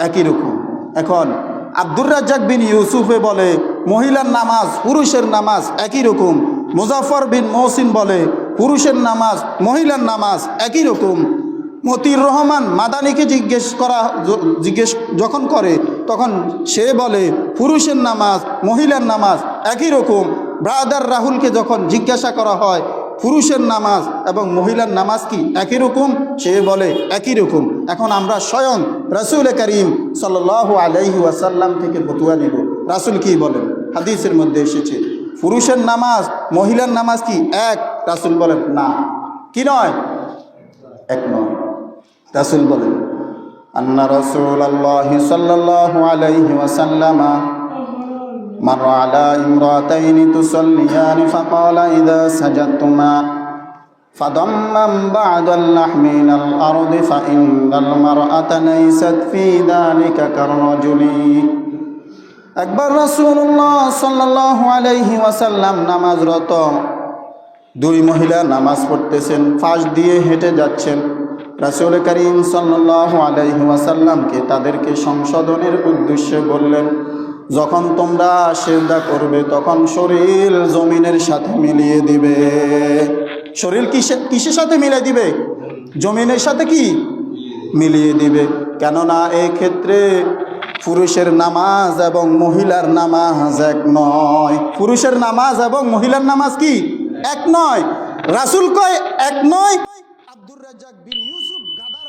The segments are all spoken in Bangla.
একই রকম। এখন আব্দুর রাজ্জাক বিন ইউসুফে বলে, মহিলার নামাজ, পুরুষের নামাজ একই রকম। মুজাফর বিন মহসিন বলে, পুরুষের নামাজ, মহিলার নামাজ একই রকম। মতির রহমান মাদানিকে জিজ্ঞেস করা, জিজ্ঞেস যখন করে, তখন সে বলে, পুরুষের নামাজ, মহিলার নামাজ একই রকম। ব্রাদার রাহুলকে যখন জিজ্ঞাসা করা হয় পুরুষের নামাজ এবং মহিলার নামাজ কি একই রকম? সে বলে, একই রকম। এখন আমরা স্বয়ং রাসুল করিম সাল আলাইহি ওয়াসাল্লাম থেকে ফতুয়া নিব। রাসুল কি বলেন? হাদিসের মধ্যে এসেছে, পুরুষের নামাজ, মহিলার নামাজ কি এক? রাসুল বলেন, না। কি নয়? এক নয়। রাসুল বলেন, আন্না রসুল আল্লাহ সাল্লাহ আলাইহি ওয়াসাল্লামা مر على امرأتين تصليان فقال إذا سجدتما فضمم بعد اللحم إلى الأرض فإن المرأة ليست في ذلك كالرجل একবার রাসূলুল্লাহ সাল্লাল্লাহু আলাইহি ওয়াসাল্লাম নামাজরত দুই মহিলা নামাজ পড়তেছেন ফাঁস দিয়ে হেঁটে যাচ্ছেন রাসূল করিম সাল্লাল্লাহু আলাইহি ওয়াসাল্লামকে তাদেরকে সংশোধনের উদ্দেশ্যে বললেন যখন তোমরা সেজদা করবে, তখন শরীর জমিনের সাথে মিলিয়ে দিবে। শরীর কিসে, কিসের সাথে মিলিয়ে দিবে? জমিনের সাথে কি? মিলিয়ে দিবে। কেননা এই ক্ষেত্রে পুরুষের নামাজ এবং মহিলার নামাজ এক নয়। পুরুষের নামাজ এবং মহিলার নামাজ কি? এক নয়। রাসুল কয়, এক নয় আব্দুর রাজ্জাক বিন ইউসুফ গাদার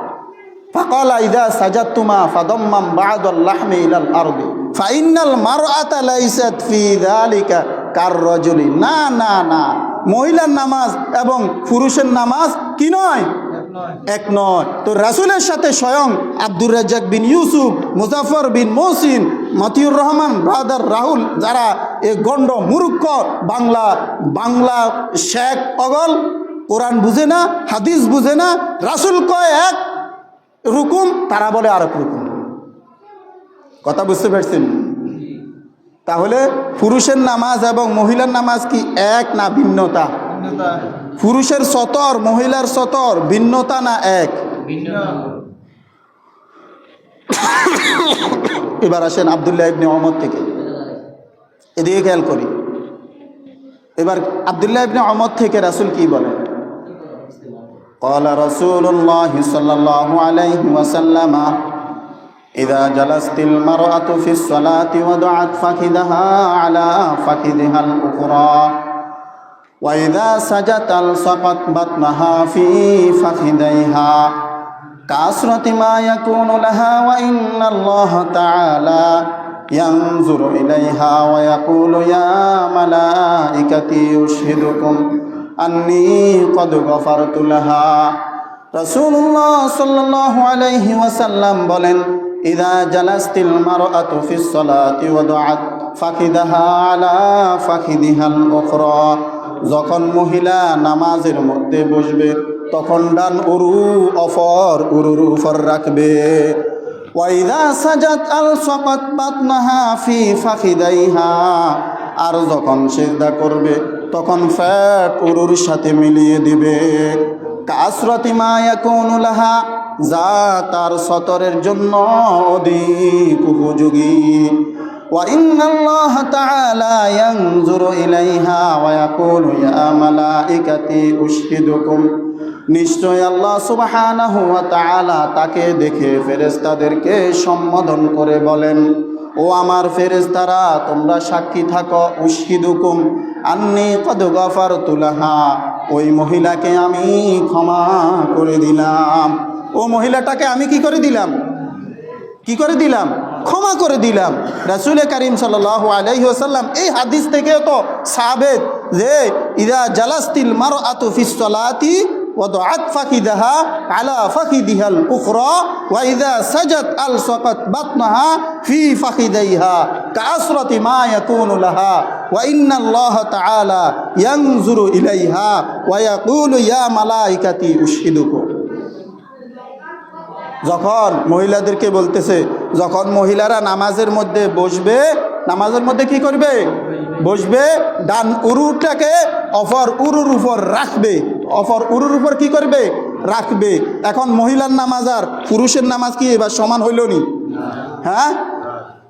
মারআতা লাইসাত ফি যালিকা কার রাজুলি। না না না। মহিলার নামাজ এবং পুরুষের নামাজ কি নয়? এক নয়। তো রাসুলের সাথে স্বয়ং আব্দুর রাজ্জাক বিন ইউসুফ মুজাফর বিন মহসিন, মতিউর রহমান, ব্রাদার রাহুল, যারা এ গণ্ড মূর্খ বাংলা বাংলা শেখ অগল, কোরআন বুঝে না, হাদিস বুঝে না, রাসুল কয় এক রুকুম তারা বলে আরেক রুকুম কথা বুঝতে পারছেন? তাহলে পুরুষের নামাজ এবং মহিলার নামাজ কি এক না ভিন্নতা? পুরুষের সতর মহিলার সতর ভিন্নতা না এক? এবার আসেন আবদুল্লাহ ইবনে অহমদ থেকে। এদিকে খেয়াল করি। এবার আবদুল্লাহ ইবনে অহমদ থেকে রাসুল কি বলেন? قال رسول الله صلى الله عليه وسلم إذا جلست المرأة في الصلاة وضعت فخذها على فخذها الأخرى وإذا سجدت ألصقت بطنها في فخذيها كأسرة ما يكون لها وإن الله تعالى ينظر إليها ويقول يا ملائكتي أشهدكم আন্নি কদ গফার তুলহা রসুল্লাহ আলাইহি ওয়াসাল্লাম বলেন, ইদা জালাস্তিল মার আতুফিস সলাতি ওয়াদাত ফাখিদাহা আলা ফাখিদিহাল ওখরা যখন মহিলা নামাজের মধ্যে বসবে, তখন ডান উরু অফর উরুর উফর রাখবে। ওয়াইদা সাজাত আল সকাত পাতনাহা ফি ফাখিদাইহা। আর যখন সেজদা করবে তখন ফ্যাট উরুর সাথে মিলিয়ে দিবে কাসরতি মা ইয়াকুনু লাহা যা তার সতরের জন্য অধিক উপযোগী وإن الله تعالى ينظر إليها ويقول يا ملائكتي أشهدكم নিশ্চয় আল্লাহ সুবহানাহু ওয়া তাআলা তাকে দেখে ফেরেশতাদেরকে সম্বোধন করে বলেন ও আমার ফেরেশতারা তোমরা সাক্ষী থাকো উশহিদুকুম আন্নি কদ গফারতু লাহা ওই মহিলাকে আমি ক্ষমা করে দিলাম ও মহিলাটাকে আমি কি করে দিলাম কি করে দিলাম ক্ষমা করে দিলাম রাসুল করিম সাল আলাইহি আসাল্লাম এই হাদিস থেকেও তো সাবেদ যে ইদা জালাস্তিল মার আতু ফিসলাতি وضعت فخذها على فخذها الأخرى وإذا سجت ألصقت بطنها في فخذيها كأسرة ما يكون لها وإن الله تعالى ينظر إليها ويقول يا ملائكتي أشهدكم যখন মহিলাদেরকে বলতেছে যখন মহিলারা নামাজের মধ্যে বসবে নামাজের মধ্যে কি করবে বসবে ডান উরুটাকে অফর উরুর উপর রাখবে অফর উরুর উপর কি করবে রাখবে এখন মহিলার নামাজ আর পুরুষের নামাজ কি এবার সমান হইল নি হ্যাঁ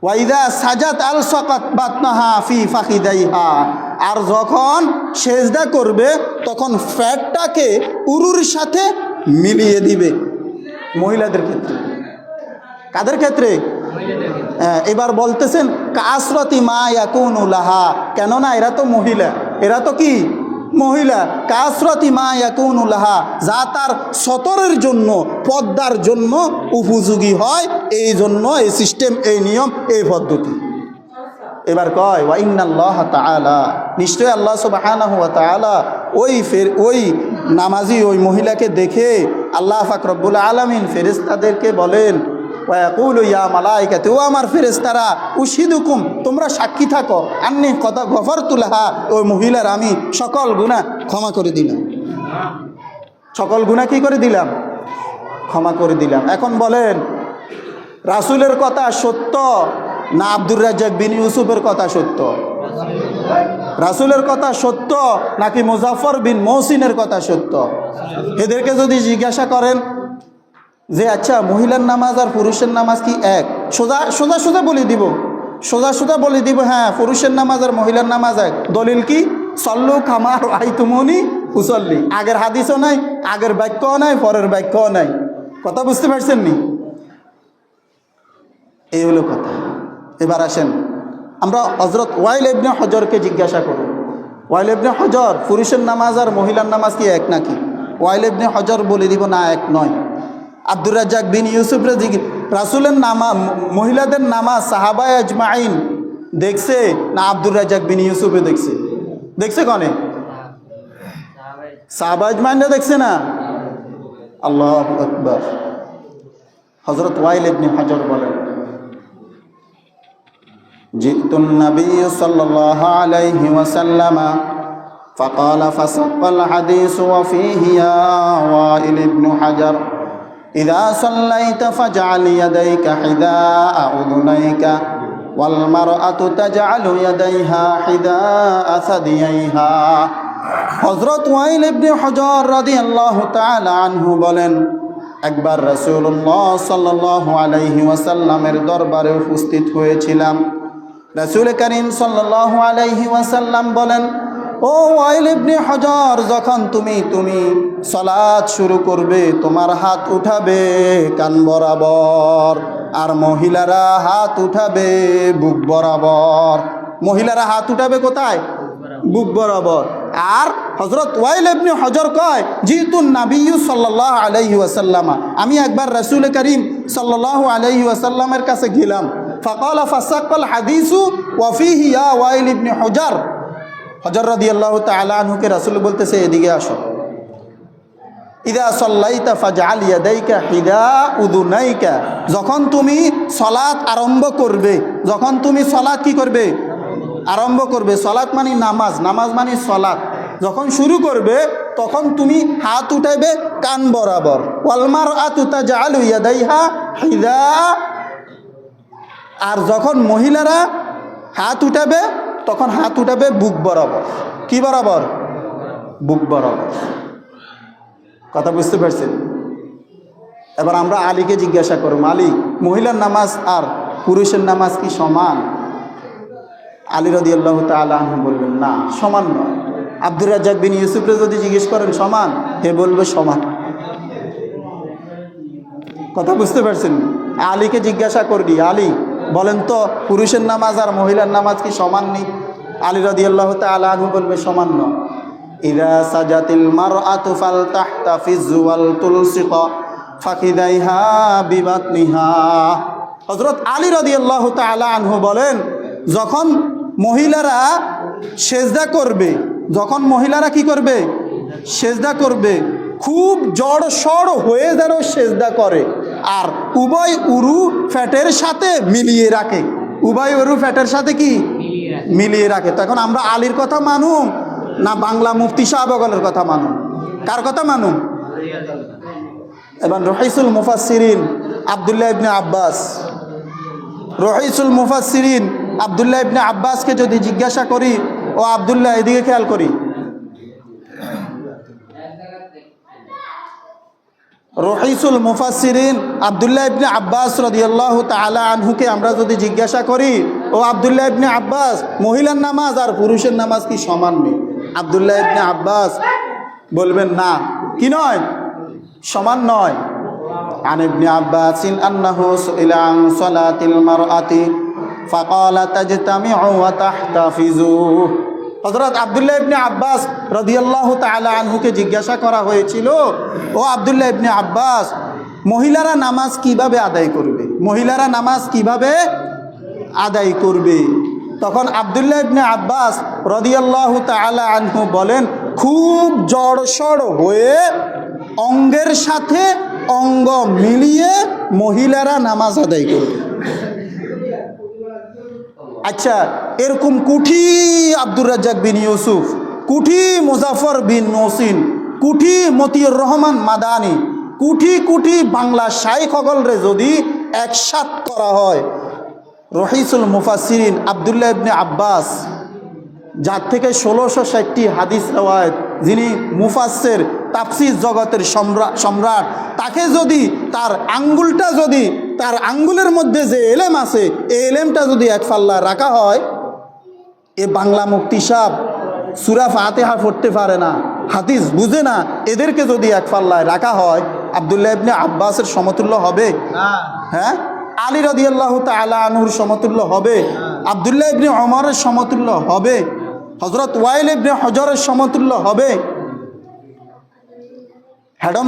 ওয়াইদা সাজাত আল সকাত বাতনাহা ফি ফাকিদাইহা আর যখন সেজদা করবে তখন ফ্যাটটাকে উরুর সাথে মিলিয়ে দিবে। মহিলাদের ক্ষেত্রে। কাদের ক্ষেত্রে? হ্যাঁ, এবার বলতেছেন কাসরতি মা ইয়াকুনুলাহা কেননা এরা তো মহিলা। এরা তো কি? মহিলা, কাসরতি মা ইয়াকুনুলাহা যা তার সতরের জন্য, পদ্মার জন্য উপযোগী হয় এই জন্য এই সিস্টেম এই নিয়ম, এই পদ্ধতি। এবার কয় ওয়াইনাল্লাহ তাআলা। নিশ্চয় আল্লাহ ওয়া তাআলা ওই ফের, ওই নামাজি, ওই মহিলাকে দেখে আল্লাহ ফাক রব্বুল আলামিন ফেরেশতাদেরকে বলেন ইয়া মালাইকাতে, ও আমার ফেরেশতারা, উশিদুকুম, তোমরা সাক্ষী থাকো। আন্নি কথা গফর তুলাহা ওই মহিলার, আমি সকল গুনাহ ক্ষমা করে দিলাম। সকল গুনাহ কি করে দিলাম? ক্ষমা করে দিলাম। এখন বলেন, রাসূলের কথা সত্য না আব্দুর রাজ্জাক বিন ইউসুফের কথা সত্য? রাসূলের কথা সত্য নাকি মুজাফর বিন মৌসিনের কথা সত্য? এদেরকে যদি জিজ্ঞাসা করেন যে আচ্ছা মহিলার নামাজ আর পুরুষের নামাজ কি এক? সোজা সোজা সোজা বলে দিব। সোজা সোজা বলে দিব হ্যাঁ পুরুষের নামাজ আর মহিলার নামাজ এক। দলিল কি? সল্লু খামার আই তুমনি হুসল্লি আগের হাদিসও নাই, আগের বাক্যও নাই, পরের বাক্যও নাই। কথা বুঝতে পারছেন নি? এই হলো কথা। এবার আসেন। আমরা হজরত ওয়াইল এবনে হজরকে জিজ্ঞাসা করব ওয়াইল এবনে হজর, পুরুষের নামাজ আর মহিলার নামাজ কি এক নাকি? ওয়াইল এবনে হজর বলে দিব, না, এক নয়। আব্দুর রাজ্জাক বিন ইউসুফ রাজিক রাসুলের নামা মহিলাদের নামাজ সাহাবায় আজমাইন দেখছে না আব্দুর রাজ্জাক বিন ইউসুফে দেখছে দেখছে কনে সাহাবা আজমাইনরা দেখছে না আল্লাহ আকবর হজরত ওয়াইল ইবনে হজর বলেন جئت النبي صلى الله عليه وسلم فقال فسق الحديث وفيه يا وائل بن حجر إذا صليت فاجعل يديك حذاء أذنيك والمرأة تجعل يديها حذاء ثدييها হজরত ওয়াইল ইবনে হজর রাদিয়াল্লাহু তাআলা আনহু বলেন একবার রাসূলুল্লাহ সাল্লাল্লাহু আলাইহি ওয়াসাল্লামের দরবারে উপস্থিত হয়েছিলাম রাসূল করিম সাল্লাল্লাহু আলাইহি ওয়াসাল্লাম বলেন ও ওয়াইল ইবনে হজর যখন তুমি তুমি সালাত শুরু করবে তোমার হাত উঠাবে কান বরাবর আর মহিলারা হাত উঠাবে বুক বরাবর মহিলারা হাত উঠাবে কোথায় বুক বরাবর আর হজরত ওয়াইল ইবনে হজর কয় যেহেতু নাবিয়ু সাল্লাহ আলাইহি ওয়াসাল্লামা আমি একবার রসুল করিম সাল্লাহ আলাইহি ওয়াসাল্লামের কাছে গেলাম ফকাল ফাসাক্কাল হাদিসু ওয়াফিহি ইয়া ওয়াইল ইবনে হজর হজর রদি আল্লাহ তালা আনহুকে রাসুল বলতেছে, এদিকে আসো। ইদা সল্লাইতা ফাজাল ইয়াদাইকা হিদা উদুনাইকা যখন তুমি সলাৎ আরম্ভ করবে, যখন তুমি সলাৎ কি করবে? আরম্ভ করবে সলাৎ মানে নামাজ নামাজ মানে সলাৎ যখন শুরু করবে, তখন তুমি হাত উঠাইবে কান বরাবর। ওয়ালমার আতুতা জালু ইয়াদাইহা হিদা। আর যখন মহিলারা হাত উঠাবে তখন হাত উঠাবে বুক বরাবর। কি বরাবর? বুক বরাবর। কথা বুঝতে পারছেন? এবার আমরা আলীকে জিজ্ঞাসা করব আলী, মহিলার নামাজ আর পুরুষের নামাজ কি সমান? আলী রদি আল্লাহ তালু বলবেন না, সমান নয়। আব্দুর রাজ্জাক বিন ইউসুফরে যদি জিজ্ঞেস করেন, সমান? হে বলবে, সমান। কথা বুঝতে পারছেন? আলীকে জিজ্ঞাসা করবি, আলী বলেন তো, পুরুষের নামাজ আর মহিলার নামাজ কি সমান নেই? আলী রদি আল্লাহ তালু বলবে, সমান নয় ইদা সাজাতিল মার আতুফাল তাহতা ফিজুয়াল তুলসিক ফাকিদাইহা বিবাতনিহা। হজরত আলী রদি আল্লাহ আনহু বলেন, যখন মহিলারা সেজদা করবে, যখন মহিলারা কি করবে? সেজদা করবে। খুব জড় সড় হয়ে যেন সেজদা করে। আর উভয় উরু ফ্যাটের সাথে মিলিয়ে রাখে। উভয় উরু ফ্যাটের সাথে কি? মিলিয়ে রাখে। তখন আমরা আলীর কথা মানুম না বাংলা মুফতি শাহবগলের কথা মানুম? কার কথা মানুম? এবার রহিসুল মুফাসিরিন আবদুল্লাহ ইবনে আব্বাস। রহিসুল মুফাসিরিন আবদুল্লাহ ইবনে আব্বাসকে যদি জিজ্ঞাসা করি, ও আবদুল্লাহ এদিকে খেয়াল করি। রহিসুল মুফাসিরিন আবদুল্লাহ ইবনে আব্বাস রদিয়াল্লাহ তালা আনহুকে আমরা যদি জিজ্ঞাসা করি ও আবদুল্লাহ ইবনে আব্বাস মহিলার নামাজ আর পুরুষের নামাজ কি সমান নেই আবদুল্লাহ ইবনে আব্বাস বলবেন না কি নয় সমান নয় عن ابن عباس أنه سئل عن صلاة المرأة فقال تجتمع وتحتفظوا হজরত আবদুল্লাহ ইবনে আব্বাস রদিয়াল্লাহ তালা আনহুকে জিজ্ঞাসা করা হয়েছিল, ও আবদুল্লাহ ইবনে আব্বাস, মহিলারা নামাজ কীভাবে আদায় করবে? মহিলারা নামাজ কীভাবে আদায় করবে? তখন আবদুল্লাহ ইবনে আব্বাস রদিয়াল্লাহ তালা আনহু বলেন, খুব জড়সড় হয়ে অঙ্গের সাথে অঙ্গ মিলিয়ে মহিলারা নামাজ আদায় করবে। আচ্ছা এরকম কুঠি আব্দুর রাজ্জাক বিন ইউসুফ, কুঠি মুজাফর বিন নসিন কুঠি মতিউর রহমান মাদানি, কুঠি কুঠি বাংলা শাইখ রে যদি একসাথ করা হয়, রহিসুল মুফাসিরিন আবদুল্লাহ ইবনে আব্বাস যার থেকে ষোলোশো ষাটটি হাদিস রেওয়ায়ত যিনি মুফাসের তাফসির জগতের সম্রাট সম্রাট তাকে যদি তার আঙ্গুলটা যদি তার আঙ্গুলের মধ্যে যে এলেম আছে এই এলেমটা যদি এক পাল্লা রাখা হয় এ বাংলা মুক্তি সাহ সুরা ফাতেহা পড়তে পারে না হাদিস বুঝে না এদেরকে যদি এক ফাল্লায় রাখা হয় আবদুল্লাহ ইবনে আব্বাসের সমতুল্য হবে? হ্যাঁ? আলী রদিয়াল্লাহ তালা আনুর সমতুল্য হবে? আবদুল্লাহ ইবনে অমরের সমতুল্য হবে? হজরত ওয়াইল ইবনে হজরের সমতুল্য হবে। হ্যাডম